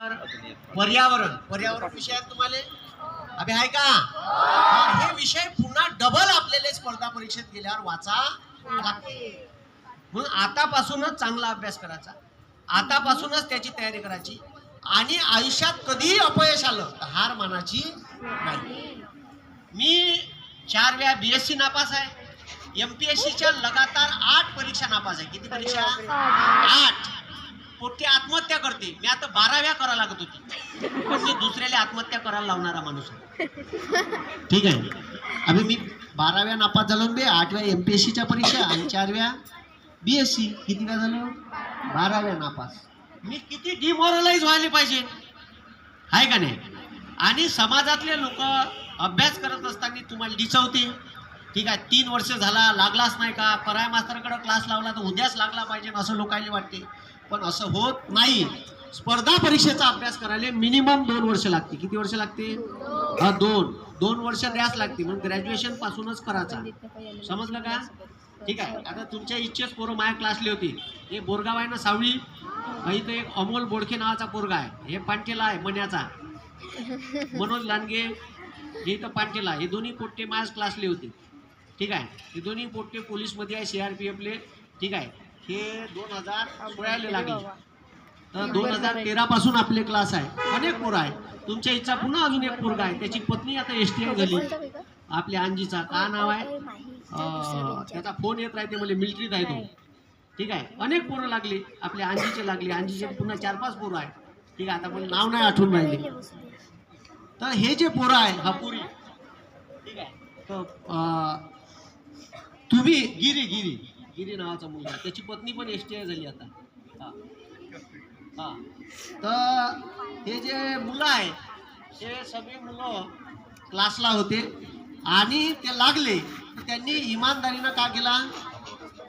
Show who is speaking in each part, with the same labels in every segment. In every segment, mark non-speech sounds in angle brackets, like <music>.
Speaker 1: पर्यावरण पर्यावरण विषयात तुम्हाला? अभि आहे का? हा, हे विषय पुन्हा डबल आपल्याला स्पर्धा परीक्षेत गेल्यावर वाचा. लागते म्हणून आतापासूनच चांगला अभ्यास करायचा. आतापासूनच त्याची तयारी करायची. आणि आयुष्यात कधीही अपयश आलं तर हार मानाची नाही. मी चार वेळा बीएससी नापास आहे. एमपीएससीच्या लगातार आठ परीक्षा नापास आहे. किती परीक्षा? आठ. पोट्टी आत्महत्या करते. मी आता बाराव्या करा लागत होती. पण मी दुसऱ्याला आत्महत्या करायला लावणारा माणूस ठीक आहे. अभि मी बाराव्या नापास झालो बे आठव्या एम पी एस सीच्या परीक्षा आणि चारव्या बी एस किती वेळा झालो? बाराव्या नापास. मी किती डिमॉरलाइज व्हायला पाहिजे? आहे का नाही? आणि समाजातले लोक अभ्यास करत असताना तुम्हाला डिचवते ठीक आहे तीन वर्ष झाला लागलाच नाही का? पराय मास्तरकडं क्लास लावला तर उद्याच लागला पाहिजे असं लोकांना वाटते. पण असं होत नाही. स्पर्धा परीक्षेचा अभ्यास करायला मिनिमम दोन वर्ष लागते. किती वर्ष लागते? हा दोन. दोन वर्ष द्यास लागते. म्हणून ग्रॅज्युएशन पासूनच करायचा. समजलं का? ठीक आहे. आता तुमच्या इच्छेच पोरं माया क्लासली होती. हे बोरगाव आहे ना सावळी? इथं एक अमोल बोडखे नावाचा पोरगा आहे. हे पांटेला आहे मण्याचा. मनोज लांडगे हे इथं पांटेला हे दोन्ही पोट्टे माझ्याच क्लासले होते. ठीक आहे? हे दोन्ही पोट्टे पोलीसमध्ये आहे सी आर पी एफले ठीक आहे? हे दोन हजार सोळाले लागले. तर दोन हजार तेरा पासून आपले क्लास आहे. अनेक पोरं आहे तुमच्या इच्छा पुन्हा अजून एक पोरगा आहे. त्याची पत्नी आता एस टी आय झाली. आपल्या अंजीचा का नाव आहे? त्याचा फोन येत राहते मला मिलिटरीत आहे तो. ठीक आहे? अनेक पोरं लागली. आपल्या अंजीचे लागले. अंजीचे पुन्हा चार पाच पोरं आहे ठीक आहे? आता मला नाव नाही आठवून राहिले. तर हे जे पोरं आहे हा पुरी. ठीक आहे? तर तुम्ही गिरी गिरी. गिरी नावाचा मुलगा. त्याची पत्नी पण एस टी आय झाली आता. हा. हा. तर हे जे मुलं आहे ते सगळे मुलं क्लासला होते आणि ते लागले. तर त्यांनी इमानदारीनं का केला?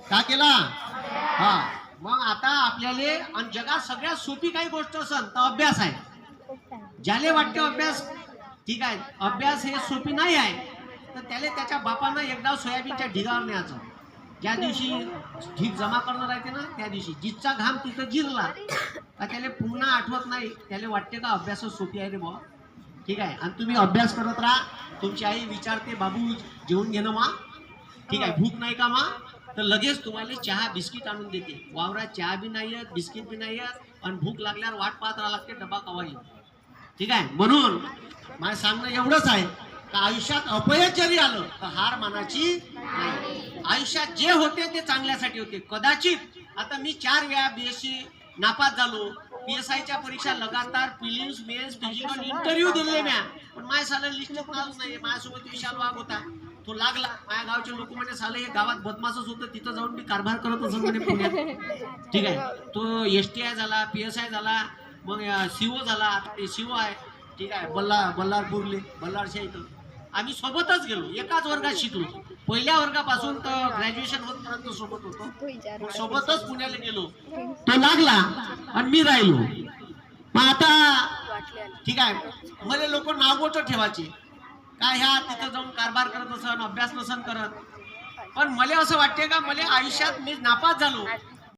Speaker 1: का केला? हा. मग आता आपल्याला आणि जगात सगळ्यात सोपी काही गोष्ट असेल तर अभ्यास आहे. ज्याले वाटते अभ्यास ठीक आहे. अभ्यास हे सोपी नाही आहे. तर त्याला त्याच्या बापानं एकदा सोयाबीनच्या ढिगावर न्यायचं. ज्या दिवशी ढीग जमा करणं राहते ना त्या दिवशी. जिथचा घाम तिथं जिरला का त्याला पुन्हा आठवत नाही. त्याला वाटते का अभ्यास सोपी आहे रे बुवा? ठीक आहे. आणि तुम्ही अभ्यास करत राहा. तुमची आई विचारते बाबू जेवून घेणं मा. ठीक आहे. भूक नाही का मा? तर लगेच तुम्हाला चहा बिस्किट आणून देते. वावरात चहा बी नाही आहेत बिस्किट बी नाही आहेत आणि भूक लागल्यावर वाट पाहत राहा लागते डबा कवा येईल? ठीक आहे. म्हणून माझं सांगणं एवढंच आहे. आयुष्यात अपयश जरी आलं तर हार मानाची नाही. आयुष्यात जे होते ते चांगल्यासाठी होते. कदाचित आता मी चार वेळा बीएससी नापास झालो. पी एस आयच्या परीक्षा लगातार प्रिलिम्स मेन्स फिजिकल इंटरव्ह्यू दिले म्या. पण माझ्या साला लिस्ट नावच नाही. माझ्यासोबत विशाल वाघ होता. तो लागला. माझ्या गावचे लोक म्हणे साले हे गावात बदमाशच होतं. तिथं जाऊन मी कारभार करत असं म्हणे पुण्यात. <laughs> ठीक आहे. तो एस टी आय झाला पी एस आय झाला मग सीओ झाला. आता ते सीओ आहे. ठीक आहे. बल्लार बल्लारपूरले बल्लारच्या इथं. आम्ही सोबतच गेलो. एकाच वर्गात शिकलो. पहिल्या वर्गापासून तर ग्रॅज्युएशन होतपर्यंत सोबत होतो. सोबतच पुण्याला गेलो. तो लागला आणि मी राहिलो. मग आता ठीक आहे. मला लोक नाव मोठं ठेवायचे. काय ह्या तिथं जाऊन कारभार करत असन अभ्यास नसन करत. पण मला असं वाटते का मला आयुष्यात मी नापास झालो.